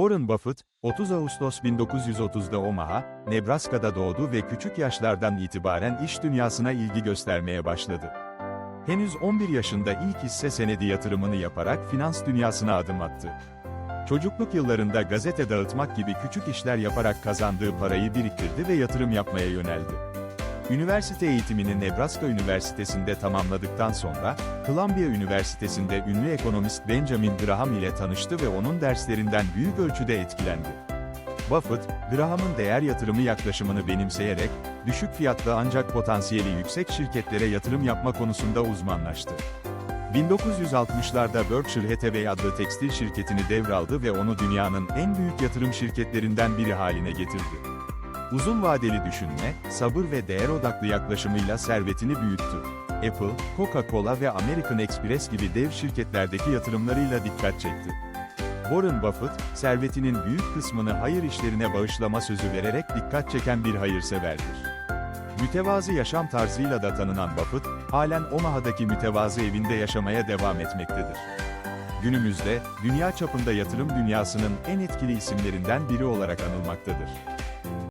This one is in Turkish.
Warren Buffett, 30 Ağustos 1930'da Omaha, Nebraska'da doğdu ve küçük yaşlardan itibaren iş dünyasına ilgi göstermeye başladı. Henüz 11 yaşında ilk hisse senedi yatırımını yaparak finans dünyasına adım attı. Çocukluk yıllarında gazete dağıtmak gibi küçük işler yaparak kazandığı parayı biriktirdi ve yatırım yapmaya yöneldi. Üniversite eğitimini Nebraska Üniversitesi'nde tamamladıktan sonra, Columbia Üniversitesi'nde ünlü ekonomist Benjamin Graham ile tanıştı ve onun derslerinden büyük ölçüde etkilendi. Buffett, Graham'ın değer yatırımı yaklaşımını benimseyerek, düşük fiyatlı ancak potansiyeli yüksek şirketlere yatırım yapma konusunda uzmanlaştı. 1960'larda Berkshire Hathaway adlı tekstil şirketini devraldı ve onu dünyanın en büyük yatırım şirketlerinden biri haline getirdi. Uzun vadeli düşünme, sabır ve değer odaklı yaklaşımıyla servetini büyüttü. Apple, Coca-Cola ve American Express gibi dev şirketlerdeki yatırımlarıyla dikkat çekti. Warren Buffett, servetinin büyük kısmını hayır işlerine bağışlama sözü vererek dikkat çeken bir hayırseverdir. Mütevazı yaşam tarzıyla da tanınan Buffett, halen Omaha'daki mütevazı evinde yaşamaya devam etmektedir. Günümüzde, dünya çapında yatırım dünyasının en etkili isimlerinden biri olarak anılmaktadır.